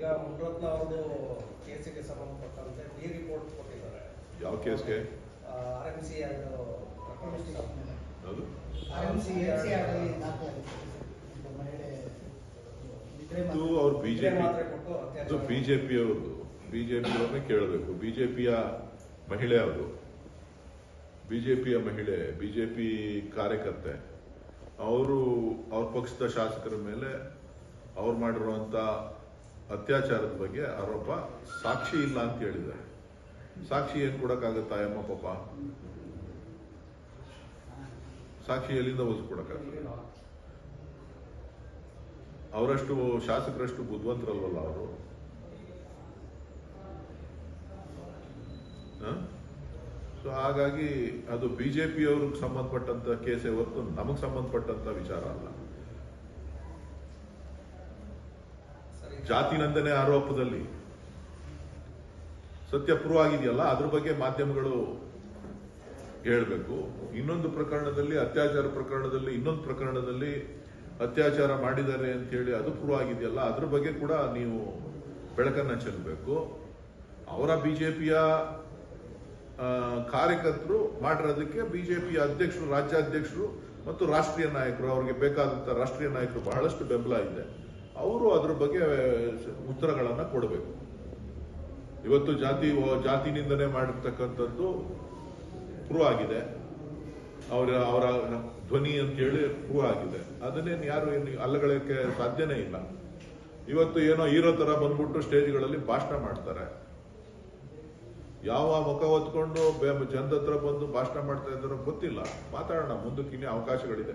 ಈಗ ಮುನ್ರತ್ನ ಅವ್ರದ್ದು ಕೇಸಿಗೆ ಸಂಬಂಧಪಟ್ಟಂತೆ ಡಿ ರಿಪೋರ್ಟ್ ಕೊಟ್ಟಿದ್ದಾರೆ. ಯಾವ ಕೇಸ್ಗೆ? ಆರ್ ಎಂ ಸಿ ಅದು ಅದು RMC ಇದು ಅವ್ರು ಬಿಜೆಪಿ ಅತ್ಯಾಚಾರ ಬಿಜೆಪಿ ಅವ್ರದ್ದು. ಬಿಜೆಪಿ ಅವ್ರನ್ನೇ ಕೇಳಬೇಕು. ಬಿಜೆಪಿಯ ಮಹಿಳೆ ಅವರು ಬಿಜೆಪಿಯ ಮಹಿಳೆ ಬಿಜೆಪಿ ಕಾರ್ಯಕರ್ತೆ. ಅವರು ಅವ್ರ ಪಕ್ಷದ ಶಾಸಕರ ಮೇಲೆ ಅವ್ರು ಮಾಡಿರುವಂತ ಅತ್ಯಾಚಾರದ ಬಗ್ಗೆ ಆರೋಪ ಸಾಕ್ಷಿ ಇಲ್ಲ ಅಂತ ಹೇಳಿದ್ದಾರೆ. ಸಾಕ್ಷಿ ಏನ್ ಕೊಡಕ್ಕಾಗತ್ತ ಅಮ್ಮ ಪಾಪ? ಸಾಕ್ಷಿ ಎಲ್ಲಿಂದ ಒಲಿಸ್ಕೊಡಕ್ಕಾಗಲ್ಲ ಅವರಷ್ಟು ಶಾಸಕರಷ್ಟು ಬುದ್ಧಿವಂತರಲ್ವಲ್ಲ ಅವರು? ಸೊ ಹಾಗಾಗಿ ಅದು ಬಿಜೆಪಿ ಅವ್ರಿಗೆ ಸಂಬಂಧಪಟ್ಟಂತ ಕೇಸೇ ಹೊರತು ನಮಗ್ ಸಂಬಂಧಪಟ್ಟಂತ ವಿಚಾರ ಅಲ್ಲ. ಜಾತಿ ನಂದನೆ ಆರೋಪದಲ್ಲಿ. ಸತ್ಯ ಪ್ರೂವ್ ಆಗಿದೆಯಲ್ಲ, ಅದ್ರ ಬಗ್ಗೆ ಮಾಧ್ಯಮಗಳು ಹೇಳಬೇಕು. ಇನ್ನೊಂದು ಪ್ರಕರಣದಲ್ಲಿ, ಅತ್ಯಾಚಾರ ಪ್ರಕರಣದಲ್ಲಿ, ಇನ್ನೊಂದು ಪ್ರಕರಣದಲ್ಲಿ ಅತ್ಯಾಚಾರ ಮಾಡಿದ್ದಾರೆ ಅಂತ ಹೇಳಿ ಅದು ಪ್ರೂವ್ ಆಗಿದೆಯಲ್ಲ, ಅದ್ರ ಬಗ್ಗೆ ಕೂಡ ನೀವು ಬೆಳಕನ್ನ ಚೆಲ್ಲಬೇಕು ಅವರ ಬಿಜೆಪಿಯ ಕಾರ್ಯಕರ್ತರು ಮಾಡಿರೋದಕ್ಕೆ ಬಿಜೆಪಿಯ ಅಧ್ಯಕ್ಷರು, ರಾಜ್ಯಾಧ್ಯಕ್ಷರು ಮತ್ತು ರಾಷ್ಟ್ರೀಯ ನಾಯಕರು, ಅವರಿಗೆ ಬೇಕಾದಂತ ರಾಷ್ಟ್ರೀಯ ನಾಯಕರು ಬಹಳಷ್ಟು ಬೆಂಬಲ ಇದೆ. ಅವರು ಅದ್ರ ಬಗ್ಗೆ ಉತ್ತರಗಳನ್ನ ಕೊಡಬೇಕು. ಇವತ್ತು ಜಾತಿ ಜಾತಿ ನಿಂದನೆ ಮಾಡಿರ್ತಕ್ಕಂಥದ್ದು ಪ್ರೂವ್ ಆಗಿದೆ. ಅವರ ಅವರ ಧ್ವನಿ ಅಂತ ಹೇಳಿ ಪ್ರೂವ್ ಆಗಿದೆ. ಅದನ್ನೇನು ಯಾರು ಏನು ಅಲ್ಲಗಳಕ್ಕೆ ಸಾಧ್ಯನೇ ಇಲ್ಲ. ಇವತ್ತು ಏನೋ ಹೀರೋ ತರ ಬಂದ್ಬಿಟ್ಟು ಸ್ಟೇಜ್ಗಳಲ್ಲಿ ಭಾಷಣ ಮಾಡ್ತಾರೆ. ಯಾವ ಮುಖ ಹೊತ್ಕೊಂಡು ಜನದ ಹತ್ರ ಬಂದು ಭಾಷಣ ಮಾಡ್ತಾ ಇದ್ದಾರೋ ಗೊತ್ತಿಲ್ಲ. ಮಾತಾಡೋಣ ಮುಂದಕ್ಕೆ ಇನ್ನೇ ಅವಕಾಶಗಳಿದೆ.